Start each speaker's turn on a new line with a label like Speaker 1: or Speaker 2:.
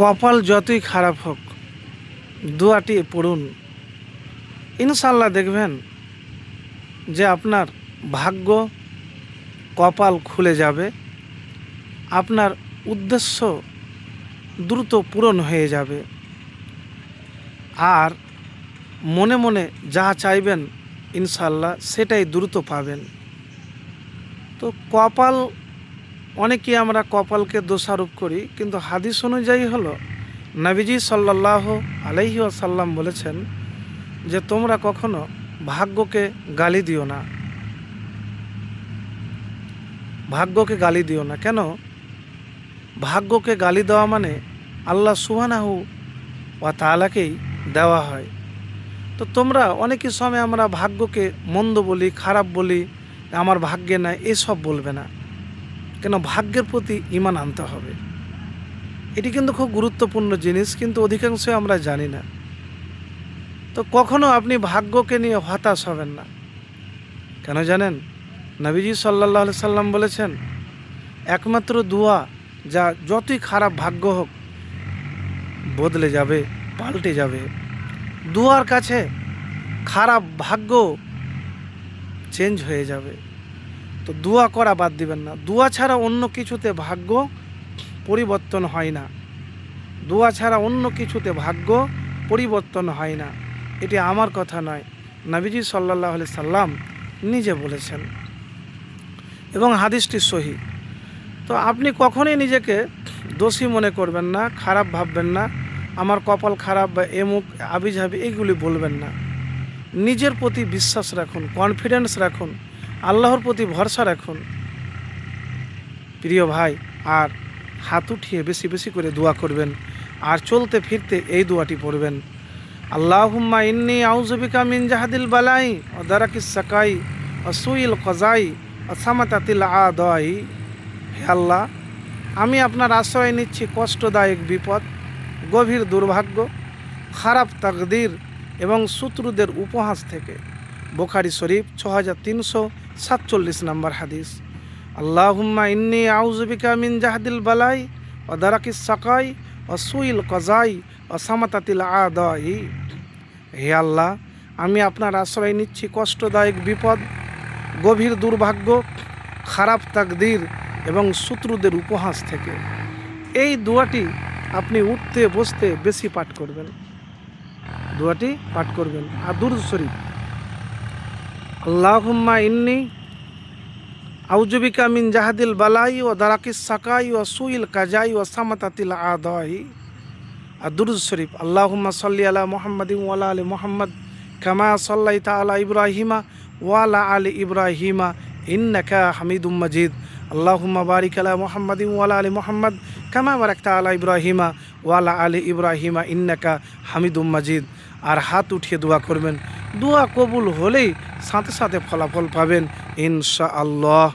Speaker 1: কপাল যতই খারাপ হোক, দোয়াটি পড়ুন। ইনশাল্লাহ দেখবেন যে আপনার ভাগ্য কপাল খুলে যাবে, আপনার উদ্দেশ্য দ্রুত পূরণ হয়ে যাবে। আর মনে মনে যা চাইবেন ইনশাল্লাহ সেটাই দ্রুত পাবেন। তো কপাল অনেকেই আমরা কপালকে দোষারোপ করি, কিন্তু হাদিস অনুযায়ী হলো, নবীজি সাল্লাহ আলাইহি আসাল্লাম বলেছেন যে তোমরা কখনো ভাগ্যকে গালি দিও না। ভাগ্যকে গালি দিও না। কেন? ভাগ্যকে গালি দেওয়া মানে আল্লাহ সুহানাহু বা তালাকেই দেওয়া হয়। তো তোমরা অনেকই সময় আমরা ভাগ্যকে মন্দ বলি, খারাপ বলি, আমার ভাগ্যে নাই, এসব বলবে না। কেন ভাগ্যের প্রতি ইমান আনতে হবে? এটি কিন্তু খুব গুরুত্বপূর্ণ জিনিস, কিন্তু অধিকাংশই আমরা জানি না। তো কখনো আপনি ভাগ্যকে নিয়ে হতাশ হবেন না। কেন জানেন? নবীজি সাল্লাহ সাল্লাম বলেছেন, একমাত্র দোয়া যা যতই খারাপ ভাগ্য হোক, বদলে যাবে, পাল্টে যাবে। দুয়ার কাছে খারাপ ভাগ্য চেঞ্জ হয়ে যাবে। তো দোয়া করা বাদ দিবেন না। দোয়া ছাড়া অন্য কিছুতে ভাগ্য পরিবর্তন হয় না। দোয়া ছাড়া অন্য কিছুতে ভাগ্য পরিবর্তন হয় না। এটি আমার কথা নয়। নাবিজি সাল্লাহ আলি সাল্লাম নিজে বলেছেন। এবং হাদিসটি সহি। তো আপনি কখনই নিজেকে দোষী মনে করবেন না, খারাপ ভাববেন না, আমার কপাল খারাপ বা এমুক আবিঝাবি, এইগুলি বলবেন না। নিজের প্রতি বিশ্বাস রাখুন কনফিডেন্স রাখুন। আল্লাহর প্রতি ভরসা রাখুন। প্রিয় ভাই, আর হাত উঠিয়ে বেশি বেশি করে দোয়া করবেন, আর চলতে ফিরতে এই দোয়াটি পড়বেন। আল্লাহুম্মা ইন্নি আউজুবিকা মিন জাহাদিল বালাই ও দারাকিস সাকাই ও সুইল কজাই ও সামাতাতিল আদাই। হে আল্লাহ, আমি আপনার আশ্রয় নিচ্ছি কষ্টদায়ক বিপদ, গভীর দুর্ভাগ্য, খারাপ তাকদির এবং শত্রুদের উপহাস থেকে। বোখারি শরীফ ছ হাজার তিনশো সাতচল্লিশ নম্বর হাদিস। আল্লাহুম্মা ইন্নি আউজুবিকা মিন জাহাদিল বালাই ও দারাকিস সাকাই ও সুইল কজাই ও সামাতাতিল আদাই। হে আল্লাহ, আমি আপনার আশ্রয় নিচ্ছি কষ্টদায়ক বিপদ, গভীর দুর্ভাগ্য, খারাপ তাকদির এবং শত্রুদের উপহাস থেকে। এই দোয়াটি আপনি উঠতে বসতে বেশি পাঠ করবেন। দোয়াটি পাঠ করবেন। আর দুরুদ শরীফ। আল্লাহুম্মা ইন্নি আউজুবিকা মিন জাহাদিল বালাই ও দারাকিস সাকাই ও সুইল কাজাই ও সামাতাতিল আদাই। আর দুরুদ শরীফ, আল্লাহুম্মা সাল্লি আলা মুহাম্মাদিন ওয়ালা আলি মুহাম্মদ কামা সাল্লাইতা আলা ইব্রাহিমা ওয়ালা আলি ইব্রাহিমা ইন্নাকা হামিদুম মাজিদ। আল্লাহুম্মা বারিক আলা মুহাম্মাদিন ওয়ালা আলি মুহাম্মদ কামা বারাকতা আলা ইব্রাহিমা ওয়ালা আলি ইব্রাহিমা ইন্নাকা হামিদুম মাজিদ। আর হাত উঠিয়ে দোয়া করবেন। দোয়া কবুল হলেই সাথে সাথে ফলাফল পাবেন ইনশা আল্লাহ